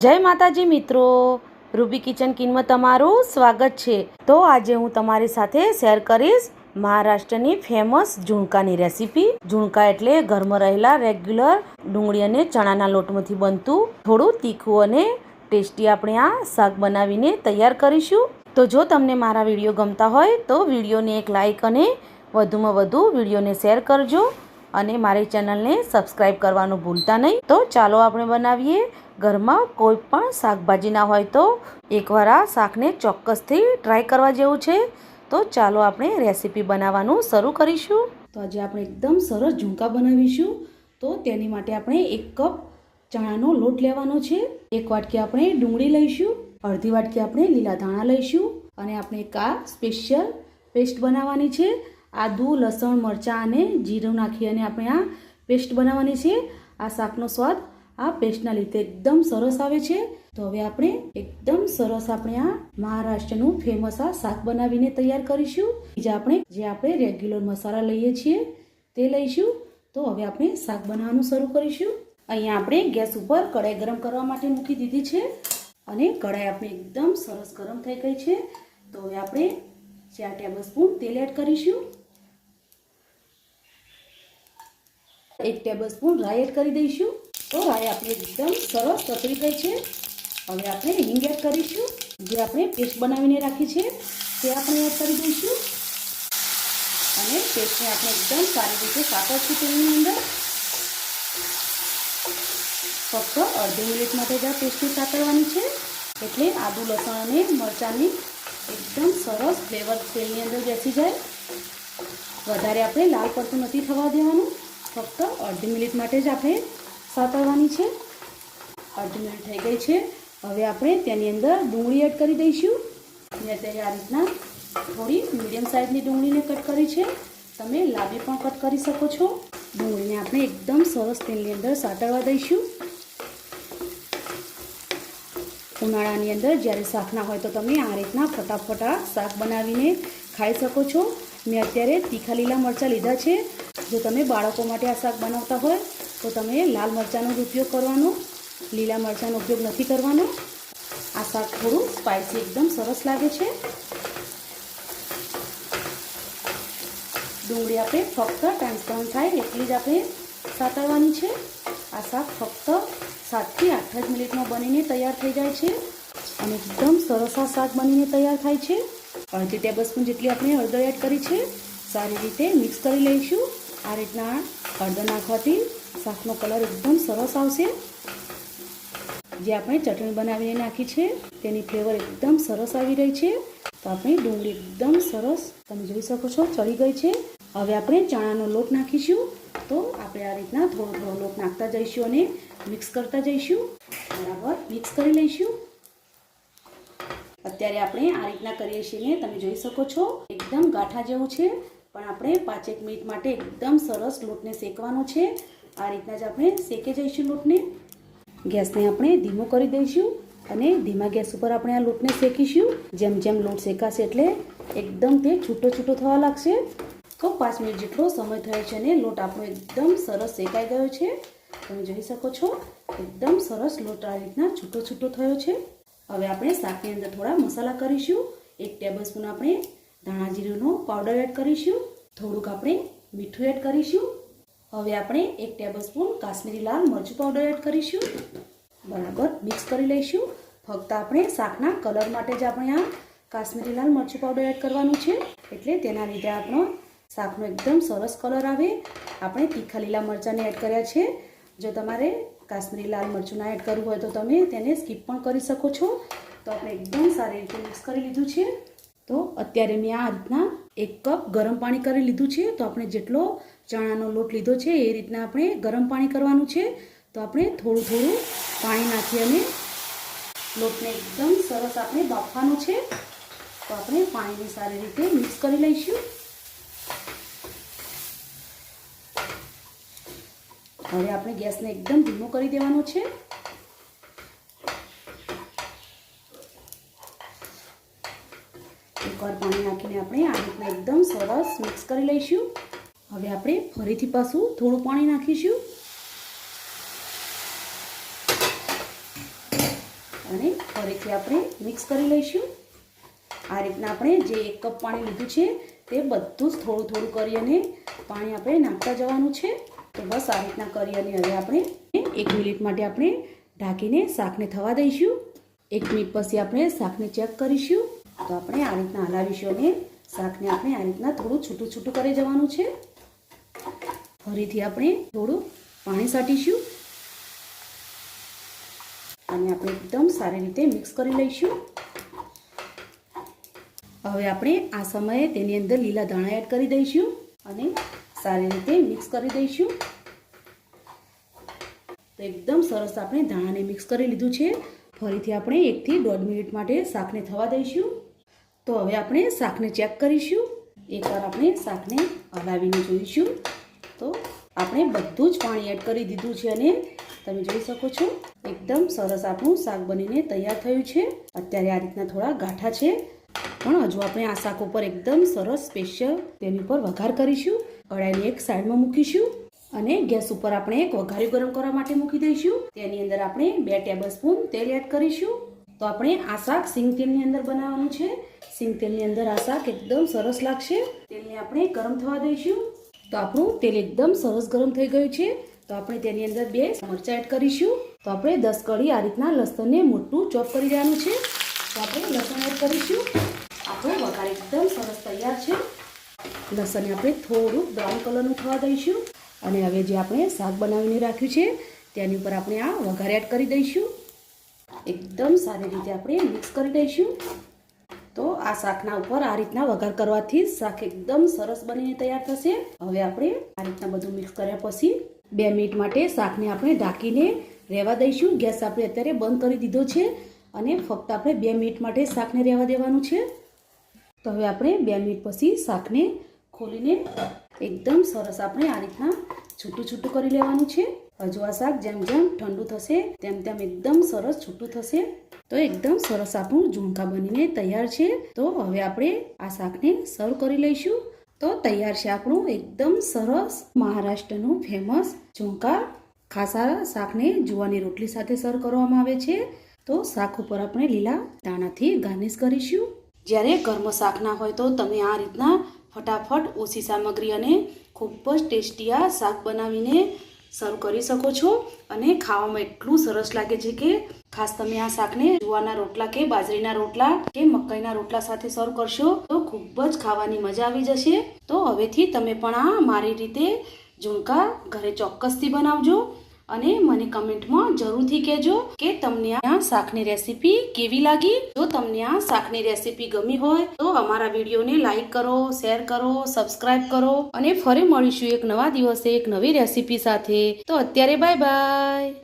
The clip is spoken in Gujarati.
જય માતાજી મિત્રો. રૂબી કિચન કિનમાં તમારું સ્વાગત છે. તો આજે હું તમારી સાથે શેર કરીશ મહારાષ્ટ્રની ફેમસ ઝુણકાની રેસીપી. ઝુણકા એટલે ઘરમાં રહેલા રેગ્યુલર ડુંગળી અને ચણાના લોટમાંથી બનતું થોડું તીખું અને ટેસ્ટી આપણે આ શાક બનાવીને તૈયાર કરીશું. તો જો તમને મારા વીડિયો ગમતા હોય તો વિડીયોને એક લાઇક અને વધુમાં વધુ વિડીયોને શેર કરજો. અને મારી ચેનલને સબસ્ક્રાઈબ કરવાનું ભૂલતા નહીં. તો ચાલો આપણે બનાવીએ ઘરમાં કોઈ પણ શાકભાજી ના હોય તો એકવાર આ શાકને ચોક્કસથી ટ્રાય કરવા જેવું છે. તો ચાલો આપણે રેસીપી બનાવવાનું શરૂ કરીશું. તો આજે આપણે એકદમ સરસ ઝુંકા બનાવીશું. તો તેની માટે આપણે એક કપ ચણાનો લોટ લેવાનો છે. એક વાટકી આપણે ડુંગળી લઈશું. અડધી વાટકી આપણે લીલા ધાણા લઈશું. અને આપણે એક આ સ્પેશિયલ પેસ્ટ બનાવવાની છે. આદુ, લસણ, મરચાં અને જીરું નાખી અને આપણે આ પેસ્ટ બનાવવાની છે. આ શાકનો સ્વાદ આ પેસ્ટના લીધે એકદમ સરસ આવે છે. તો હવે આપણે એકદમ સરસ આપણે આ મહારાષ્ટ્રનું ફેમસ આ શાક બનાવીને તૈયાર કરીશું. બીજા આપણે જે આપણે રેગ્યુલર મસાલા લઈએ છીએ તે લઈશું. તો હવે આપણે શાક બનાવવાનું શરૂ કરીશું. અહીંયા આપણે ગેસ ઉપર કઢાઈ ગરમ કરવા માટે મૂકી દીધી છે અને કઢાઈ આપણે એકદમ સરસ ગરમ થઈ ગઈ છે. તો હવે આપણે ચાર ટેબલ સ્પૂન તેલ એડ કરીશું. એક ટેબલ સ્પૂન રાઈ એડ કરી દઈશું. તો આ આપણે એકદમ સરસ પતરી ગઈ છે. હવે આપણે હિંગ એડ કરીશું. જે આપણે પેસ્ટ બનાવીને રાખી છે, તે આપણે એડ કરી દઈશું. અને પેસ્ટને આપણે એકદમ સારી રીતે સાતરશું તેની અંદર ફક્ત અડધી મિનિટ માટે જ આ પેસ્ટને સાતરવાની છે. એટલે આદુ, લસણ અને મરચાંની એકદમ સરસ ફ્લેવર તેલની અંદર બેસી જાય. વધારે આપણે લાલ પડતું નથી થવા દેવાનું. ફક્ત અડધી મિનિટ માટે જ આપણે સાતળવાની છે. અડધી મિનિટ થઈ ગઈ છે. હવે આપણે તેની અંદર ડુંગળી એડ કરી દઈશું. મેં અત્યારે આ રીતના થોડી મીડિયમ સાઇઝની ડુંગળીને કટ કરી છે. તમે લાંબી પણ કટ કરી શકો છો. ડુંગળીને આપણે એકદમ સરસ તેલની અંદર સાતળવા દઈશું. ઉનાળાની અંદર જ્યારે શાક ના હોય તો તમે આ રીતના ફટાફટા શાક બનાવીને ખાઈ શકો છો. મેં અત્યારે તીખા લીલા મરચાં લીધા છે. જો તમે બાળકો માટે આ શાક બનાવતા હોય તો તમે લાલ મરચાંનો જ ઉપયોગ કરવાનો, લીલા મરચાંનો ઉપયોગ નથી કરવાનો. આ શાક થોડું સ્પાઇસી એકદમ સરસ લાગે છે. ડુંગળી આપણે ફક્ત ટ્રાન્સપરન્ટ થાય એટલી જ આપણે સાતળવાની છે. આ શાક ફક્ત સાતથી આઠ જ મિનિટમાં બનીને તૈયાર થઈ જાય છે. અને એકદમ સરસ આ શાક બનીને તૈયાર થાય છે. અડધી ટેબલ સ્પૂન જેટલી આપણે હળદર એડ કરી છે. સારી રીતે મિક્સ કરી લઈશું. આ રીતના હળદર નાખવાથી શાકનો કલર એકદમ સરસ આવશે. જે આપણે ચટણી બનાવીને નાખી છે, તેની ફ્લેવર એકદમ સરસ આવી રહી છે. તો આપણે ડુંગળી એકદમ સરસ, તમે જોઈ શકો છો, ચડી ગઈ છે. હવે આપણે ચણાનો લોટ નાખીશું. તો આપણે આ રીતના થોડો થોડો લોટ નાખતા જઈશું અને મિક્સ કરતા જઈશું. બરાબર મિક્સ કરી લઈશું. અત્યારે આપણે આ રીતના કરીએ છીએ તમે જોઈ શકો છો, એકદમ ગાંઠા જેવું છે. પણ આપણે પાંચેક મિનિટ માટે એકદમ સરસ લોટને શેકવાનો છે. આ રીતના જ આપણે શેકી જઈશું લોટને. ગેસને આપણે ધીમો કરી દઈશું અને ધીમા ગેસ ઉપર આપણે આ લોટને શેકીશું. જેમ જેમ લોટ શેકાશે એટલે એકદમ તે છૂટો છૂટો થવા લાગશે. તો પાંચ મિનિટ જેટલો સમય થયો છે અને લોટ આપણો એકદમ સરસ શેકાઈ ગયો છે. તમે જોઈ શકો છો, એકદમ સરસ લોટ આ રીતના છૂટો છૂટો થયો છે. હવે આપણે શાકની અંદર થોડા મસાલા કરીશું. એક ટેબલ આપણે ધાણા જીરુંનો પાવડર એડ કરીશું. થોડુંક આપણે મીઠું એડ કરીશું. હવે આપણે એક ટેબલ સ્પૂન કાશ્મીરી લાલ મરચું પાવડર એડ કરીશું. બરાબર મિક્સ કરી લઈશું. ફક્ત આપણે શાકના કલર માટે જ આપણે આ કાશ્મીરી લાલ મરચું પાવડર એડ કરવાનું છે. એટલે તેના લીધે આપણો શાકનો એકદમ સરસ કલર આવે. આપણે તીખા લીલા મરચાંને એડ કર્યા છે. જો તમારે કાશ્મીરી લાલ મરચું એડ કરવું હોય તો તમે તેને સ્કીપ પણ કરી શકો છો. તો આપણે એકદમ સારી રીતે મિક્સ કરી લીધું છે. તો અત્યારે મેં આ રીતના એક કપ ગરમ પાણી કરી લીધું છે. તો આપણે જેટલો ચણાનો લોટ લીધો છે એ રીતના આપણે ગરમ પાણી કરવાનું છે. તો આપણે થોડું થોડું પાણી નાખી અને લોટને એકદમ સરસ આપણે બાફવાનું છે. તો આપણે પાણીને સારી રીતે મિક્સ કરી લઈશું. હવે આપણે ગેસને એકદમ ધીમો કરી દેવાનો છે એકવાર પાણી આપણે આ રીતના એકદમ સરસ મિક્સ કરી લઈશું. હવે આપણે ફરીથી પાછું થોડું પાણી નાખીશું. અને ફરીથી આપણે મિક્સ કરી લઈશું. આ રીતના આપણે જે એક કપ પાણી લીધું છે, તે બધું જ થોડું થોડું કરી અને પાણી આપણે નાખતા જવાનું છે. તો બસ આ રીતના કરી અને હવે આપણે એક મિનિટ માટે આપણે ઢાંકીને શાકને થવા દઈશું. એક મિનિટ પછી આપણે શાકને ચેક કરીશું. તો આપણે આ રીતના હલાવીશું અને શાકને આપણે આ રીતના થોડું છૂટું છૂટું કરી જવાનું છે. ફરીથી આપણે થોડું પાણી સાટીશું. અને આપણે એકદમ સારી રીતે મિક્સ કરી લઈશું. હવે આપણે આ સમયે તેની અંદર લીલા ધાણા એડ કરી દઈશું અને સારી રીતે મિક્સ કરી દઈશું. તો એકદમ સરસ આપણે ધાણાને મિક્સ કરી લીધું છે. ફરીથી આપણે એકથી દોઢ મિનિટ માટે શાકને થવા દઈશું. તો હવે આપણે શાકને ચેક કરીશું. એકવાર આપણે શાકને હલાવીને જોઈશું. તો આપણે બધું જ પાણી એડ કરી દીધું છે અને તમે જોઈ શકો છો, એકદમ સરસ આપણું શાક બનીને તૈયાર થયું છે. અત્યારે આ રીતના થોડા ગાંઠા છે. પણ હજુ આપણે આ શાક ઉપર એકદમ સરસ સ્પેશિયલ તેની ઉપર વઘાર કરીશું. કડાઈને એક સાઈડમાં મૂકીશું. અને ગેસ ઉપર આપણે એક વઘારી ગરમ કરવા માટે મૂકી દઈશું. તેની અંદર આપણે બે ટેબલ સ્પૂન તેલ એડ કરીશું. તો આપણે આ શાક સિંગ તેલની અંદર બનાવવાનું છે. સિંગ તેલની અંદર આ શાક એકદમ સરસ લાગશે. તેલને આપણે ગરમ થવા દઈશું. તો આપણું તેલ એકદમ સરસ ગરમ થઈ ગયું છે. તો આપણે તેની અંદર બે મરચાં એડ કરીશું. તો આપણે દસ કળી આ રીતના લસણને મોટું ચોપ કરી દેવાનું છે. તો આપણે લસણ એડ કરીશું. આપણો વઘાર એકદમ સરસ તૈયાર છે. લસણને આપણે થોડુંક બ્રાઉન કલરનું થવા દઈશું. અને હવે જે આપણે શાક બનાવીને રાખ્યું છે, તેની ઉપર આપણે આ વઘાર એડ કરી દઈશું. એકદમ સારી રીતે આપણે મિક્સ કરી દઈશું. તો આ શાકના ઉપર આ રીતના વઘાર કરવાથી શાક એકદમ સરસ બનીને તૈયાર થશે. હવે આપણે આ રીતના બધું મિક્સ કર્યા પછી બે મિનિટ માટે શાકને આપણે ઢાંકીને રહેવા દઈશું. ગેસ આપણે અત્યારે બંધ કરી દીધો છે અને ફક્ત આપણે બે મિનિટ માટે શાકને રહેવા દેવાનું છે. તો હવે આપણે બે મિનિટ પછી શાકને ખોલીને એકદમ સરસ આપણે આ રીતના છૂટું છૂટું કરી લેવાનું છે. આ શાક જેમ જેમ ઠંડુ થશે, તેમ તેમ એકદમ સરસ છૂટું થશે. તો એકદમ સરસ આપણું ઝુણકા બનીને તૈયાર છે. તો હવે આપણે આ શાકને સર્વ કરી લઈશું. તો તૈયાર છે આપણું એકદમ સરસ મહારાષ્ટ્રનું ફેમસ ઝુણકા ખાસા શાકને જુવાની રોટલી સાથે સર્વ કરવામાં આવે છે. તો શાક ઉપર આપણે લીલા દાણાથી ગાર્નિશ કરીશું. જ્યારે ઘરમાં શાક ના હોય તો તમે આ રીતના ફટાફટ ઓછી સામગ્રી અને ખૂબ જ ટેસ્ટી આ શાક બનાવીને સર્વ કરી શકો છો અને ખાવામાં એટલું સરસ લાગે છે કે ખાસ તમે આ શાકને જુવારના રોટલા કે બાજરીના રોટલા કે મકાઈના રોટલા સાથે સર્વ કરશો તો ખૂબ જ ખાવાની મજા આવી જશે. તો હવેથી તમે પણ આ મારી રીતે ઝુમકા ઘરે ચોક્કસથી બનાવજો. અને મને કમેન્ટમાં જરૂરથી કહેજો કે તમને આ શાકની રેસીપી કેવી લાગી? જો તમને આ શાકની રેસીપી ગમી હોય, તો અમારા વિડીયોને લાઈક કરો, શેર કરો, સબસ્ક્રાઇબ કરો અને ફરી મળીશું એક નવા દિવસે એક નવી રેસીપી સાથે. તો અત્યારે બાય બાય.